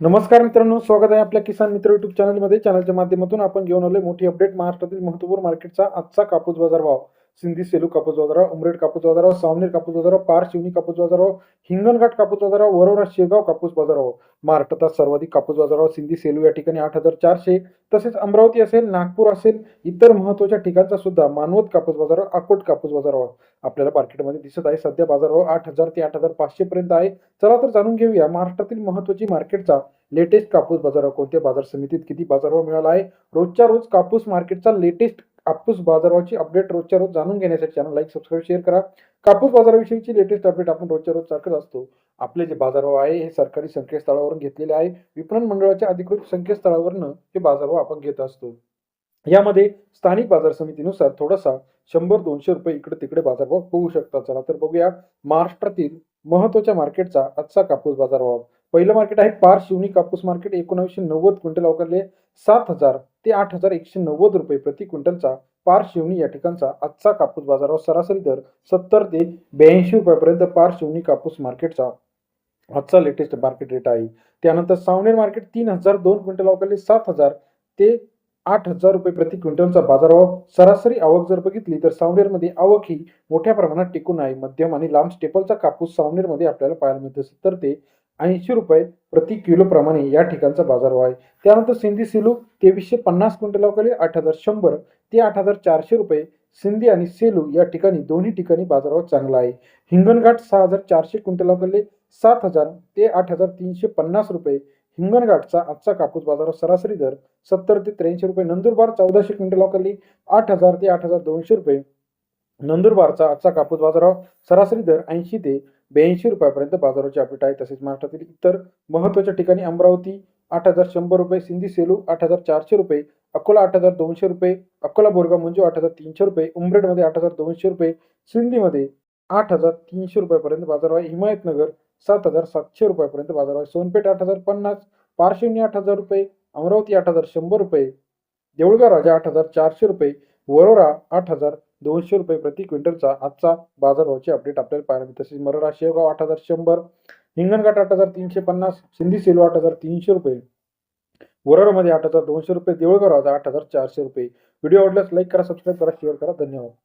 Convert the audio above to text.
नमस्कार मित्रांनो स्वागत आहे आपल्या किसान मित्र युट्यूब चॅनलमध्ये चॅनलच्या माध्यमातून आपण घेऊन आलोय मोठी अपडेट महाराष्ट्रातील महत्त्वपूर्ण मार्केटचा आजचा कापूस बाजार भाव. सिंधी सेलू कापूस बाजाराव उमरेड कापूस बाजाराव सावनेर कापूस बाजाराव पार शिवनी कापूस बाजाराव हिंगणघाट कापूस बाजारावर वरोरा शेगाव कापूस बाजाराव महाराष्ट्रात सर्वाधिक कापूस बाजारावर सिंधी सेलू या ठिकाणी आठ हजार चारशे. तसेच अमरावती असेल नागपूर असेल इतर महत्त्वाच्या ठिकाणचा सुद्धा मानवत कापूस बाजारावर अकोट कापूस बाजाराव आपल्याला मार्केटमध्ये दिसत आहे सध्या बाजारावर आठ हजार ते आठ हजार पाचशे पर्यंत आहे. चला तर जाणून घेऊया महाराष्ट्रातील महत्वाची मार्केटचा लेटेस्ट कापूस बाजारावर कोणत्या बाजार समितीत किती बाजारभाव मिळाला आहे? रोजच्या रोज कापूस मार्केटचा लेटेस्ट कापूस बाजाराची अपडेट रोजच्या रोज जाणून घेण्यासाठी चॅनल लाईक सबस्क्राईब शेअर करा. कापूस बाजाराविषयीची लेटेस्ट अपडेट आपण रोजच्या रोज सारखंच असतो. आपले जे बाजारभाव आहे हे सरकारी संकेतस्थळावरून घेतलेले आहे. विपणन मंडळाच्या अधिकृत संकेतस्थळावरनं हे बाजारभाव आपण घेत असतो. यामध्ये स्थानिक बाजार समितीनुसार थोडासा शंभर दोनशे रुपये इकडे तिकडे बाजारभाव होऊ शकतात. चला तर बघूया महाराष्ट्रातील महत्त्वाच्या मार्केटचा आजचा कापूस बाजारभाव. पहिलं मार्केट आहे पार शिवनी कापूस मार्केट एकोणावीसशे नव्वद क्विंटल अवकारले सात हजार ते आठ हजार एकशे नव्वद रुपये प्रति क्विंटलचा पार शिवनी या ठिकाणचा आजचा कापूस बाजारावर सरासरी दर सत्तर ते ब्याऐंशी रुपयापर्यंत पार शिवनी कापूस मार्केटचा आजचा लेटेस्ट मार्केट रेट आहे. त्यानंतर सावनेर मार्केट तीन हजार दोन क्विंटल अवकारले सात हजार ते आठ हजार रुपये प्रति क्विंटलचा बाजारभाव सरासरी आवक जर बघितली तर सावनेरमध्ये आवक ही मोठ्या प्रमाणात टिकून आहे. मध्यम आणि लांब स्टेपलचा कापूस सावनेरमध्ये आपल्याला पाहायला मिळतो. सत्तर ते ऐंशी रुपये प्रति किलोप्रमाणे या ठिकाणचा बाजारभाव आहे. त्यानंतर सिंधी सेलू तेवीसशे पन्नास क्विंटल आठ हजार शंभर ते आठ हजार चारशे रुपये. सिंधी आणि सेलू या ठिकाणी दोन्ही ठिकाणी बाजारभाव चांगला आहे. हिंगणघाट सहा हजार चारशे क्विंटल सात हजार ते आठ हजार तीनशे पन्नास रुपये. हिंगणघाटचा आजचा कापूस बाजार सरासरी दर सत्तर ते त्र्याऐंशी रुपये. नंदुरबार चौदाशे क्विंटल आठ हजार ते आठ हजार दोनशे रुपये. नंदुरबारचा आजचा कापूस बाजाराव सरासरी दर ऐंशी ते ब्याऐंशी रुपयापर्यंत बाजाराची अपडेट आहे तसेच महाराष्ट्रातील इतर महत्त्वाच्या ठिकाणी अमरावती आठ हजार शंभर रुपये सिंधी सेलू आठ हजार चारशे रुपये अकोला आठ हजार दोनशे रुपये अकोला बोरगाव मंजू आठ हजार तीनशे रुपये उमरेडमध्ये आठ हजार दोनशे रुपये सिंधीमध्ये आठ हजार तीनशे रुपयापर्यंत बाजार आहे हिमायतनगर सात हजार सातशे रुपयापर्यंत बाजार आहे सोनपेठ आठ हजार पन्नास पारशिवनी आठ हजार रुपये अमरावती आठ हजार शंभर रुपये देऊळगाव राजा आठ हजार चारशे रुपये वरोरा आठ हजार दोनशे रुपये प्रति क्विंटलचा आजचा बाजारभावाची अपडेट आपल्याला पाहायला मिळते. तसेच मराठा शेवगाव आठ हजार शंभर हिंगणघाट आठ हजार तीनशे पन्नास सिंधी सेलू आठ हजार तीनशे रुपये वरळमध्ये आठ हजार दोनशे रुपये देऊळगाव राजा आठ हजार चारशे रुपये. व्हिडिओ आवडल्यास लाईक करा सबस्क्राईब करा शेअर करा. धन्यवाद.